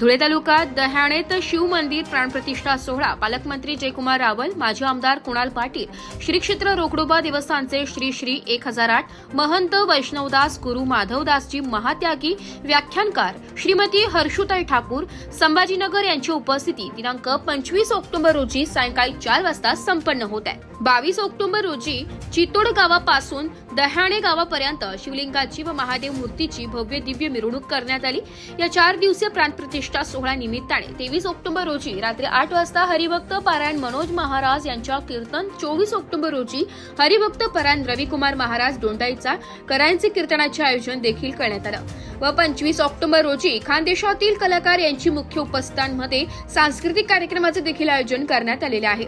धुळे तालुक्यात दह्याणेत शिवमंदिर प्राणप्रतिष्ठा सोहळा. पालकमंत्री जयकुमार रावल माजी आमदार कुणाल पाटील श्री क्षेत्र रोकडोबा देवस्थानचे श्री श्री एक हजार आठ महंत वैष्णवदास गुरु माधवदासजी महात्यागी व्याख्यानकार श्रीमती हर्षुताई ठाकूर संभाजीनगर यांची उपस्थिती. दिनांक पंचवीस ऑक्टोबर रोजी सायंकाळी चार वाजता संपन्न होत आहे. बावीस ऑक्टोबर रोजी चितोड गावापासून दह्याणे गावापर्यंत शिवलिंगाची व महादेव मूर्तीची भव्य दिव्य मिरवणूक करण्यात आली. या चार दिवसीय प्राणप्रतिष्ठा सोहळा निमित्ताने तेवीस ऑक्टोबर रोजी रात्री आठ वाजता हरिभक्त पारायण मनोज महाराज यांच्या कीर्तन चोवीस ऑक्टोबर रोजी हरिभक्त पारायण रविकुमार महाराज डोंडाईचा करांचे कीर्तनाचे आयोजन देखील करण्यात आलं. व पंचवीस ऑक्टोबर रोजी खानदेशातील कलाकार यांची मुख्य उपस्थितांमध्ये सांस्कृतिक कार्यक्रमाचे देखील आयोजन करण्यात आलेले आहे.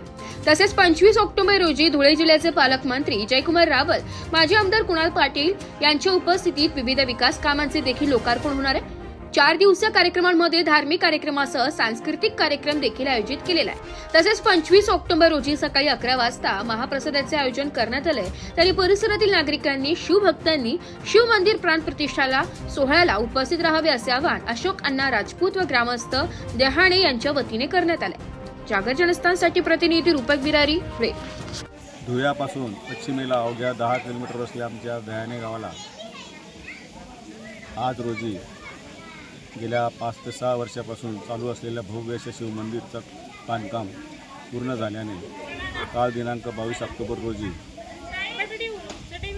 तसेच पंचवीस ऑक्टोबर रोजी धुळे जिल्ह्याचे पालकमंत्री जयकुमार रावल माजी आमदार कुणाल पाटील यांच्या उपस्थितीत विविध विकास कामांचे देखील लोकार्पण होणार आहे. चार दिवसीय कार्यक्रमांमध्ये धार्मिक कार्यक्रमासह सांस्कृतिक कार्यक्रम देखील आयोजित केलेला आहे. तसेच पंचवीस ऑक्टोबर रोजी सकाळी अकरा वाजता महाप्रसादाचे आयोजन करण्यात आलंय. तरी परिसरातील नागरिकांनी शिवभक्तांनी शिव मंदिर प्राण प्रतिष्ठाला सोहळ्याला उपस्थित राहावे असे आवाहन अशोक अण्णा राजपूत व ग्रामस्थ देहाणे यांच्या वतीने करण्यात आले जागर जनस्थानसाठी प्रतिनिधी रूपक बिरारी धुळे धुळ्यापासून पश्चिमेला अवघ्या दहा किलोमीटर असलेल्या आमच्या दयाने गावाला आज रोजी गेल्या पाच ते सहा वर्षापासून चालू असलेल्या भव्य अशा शिवमंदिरचं बांधकाम पूर्ण झाल्याने काल दिनांक बावीस ऑक्टोबर रोजी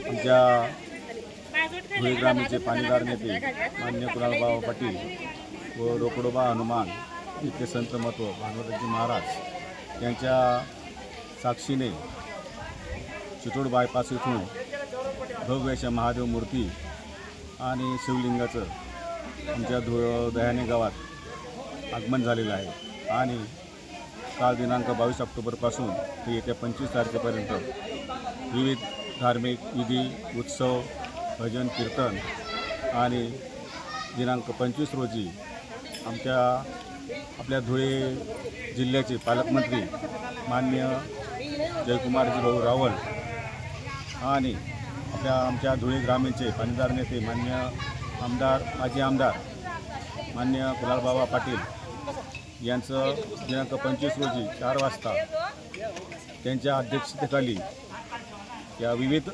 आमच्या धुळे ग्रामीणचे पाणीदार नेते मान्य कुणालबाबा पाटील व रोकडोबा हनुमान इथले संत महत्त्व भागवतजी महाराज यांच्या साक्षीने चितोड बायपास इथून भव्य अशा महादेव मूर्ती आणि शिवलिंगाचं आमच्या धु दह्याने गावात आगमन झालेलं आहे. आणि काल दिनांक बावीस ऑक्टोबरपासून ते येत्या पंचवीस तारखेपर्यंत विविध धार्मिक विधी उत्सव भजन कीर्तन आणि दिनांक पंचवीस रोजी आमच्या आपल्या धुळे जिल्ह्याचे पालकमंत्री मान्य जयकुमारजी भाऊ रावल आणि आपल्या आमच्या धुळे ग्रामीणचे पाणीदार नेते मान्य आमदार माजी आमदार मान्य गुलालबाबा पाटील यांचं दिनांक पंचवीस रोजी चार वाजता त्यांच्या अध्यक्षतेखाली या विविध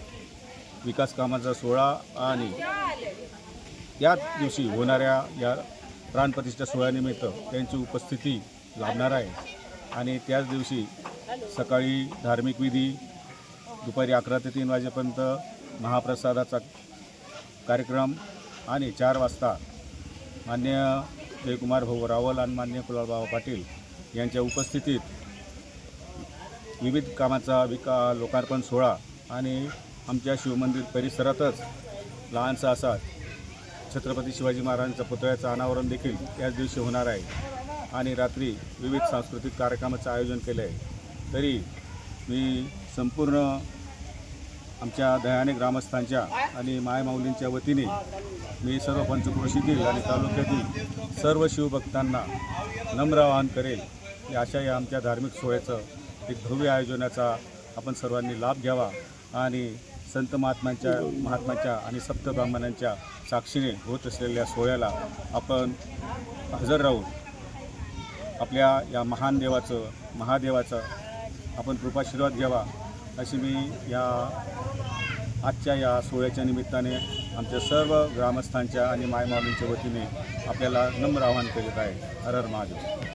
विकास कामाचा सोहळा आणि याच दिवशी होणाऱ्या या प्राणप्रतिष्ठा सोहळ्यानिमित्त त्यांची उपस्थिती लाभणार आहे. आणि त्याच दिवशी सकाळी धार्मिक विधी दुपारी अकरा ते तीन वाजेपर्यंत महाप्रसादाचा कार्यक्रम आणि चार वाजता मान्य जयकुमार भाऊ रावल आणि मान्य कुलालबाबा पाटील यांच्या उपस्थितीत विविध कामाचा विका लोकार्पण सोहळा आणि आमच्या शिवमंदिर परिसरातच लहानसा असा छत्रपती शिवाजी महाराजांच्या पुतळ्याचं अनावरण देखील याच दिवशी होणार आहे. आणि रात्री विविध सांस्कृतिक कार्यक्रमाचं आयोजन केलं आहे तरी मी संपूर्ण आमच्या दयाने ग्रामस्थांच्या आणि मायमाऊलींच्या वतीने मी सर्व पंचक्रोशीतील आणि तालुक्यातील सर्व शिवभक्तांना नम्र आवाहन करेल की अशा या आमच्या धार्मिक सोहळ्याचं एक भव्य आयोजनाचा आपण सर्वांनी लाभ घ्यावा आणि संत महात्म्यांच्या महात्म्याच्या आणि सप्त ब्राह्मणांच्या साक्षीने होत असलेल्या सोहळ्याला आपण हजर राहून आपल्या या महान देवाचं महादेवाचं आपण कृपाशीर्वाद घ्यावा. अशी मी या आजच्या या सोहळ्याच्या निमित्ताने आमच्या सर्व ग्रामस्थांच्या आणि मायमाऊलींच्या वतीने आपल्याला नम्र आवाहन करीत आहे. हर हर महादेव.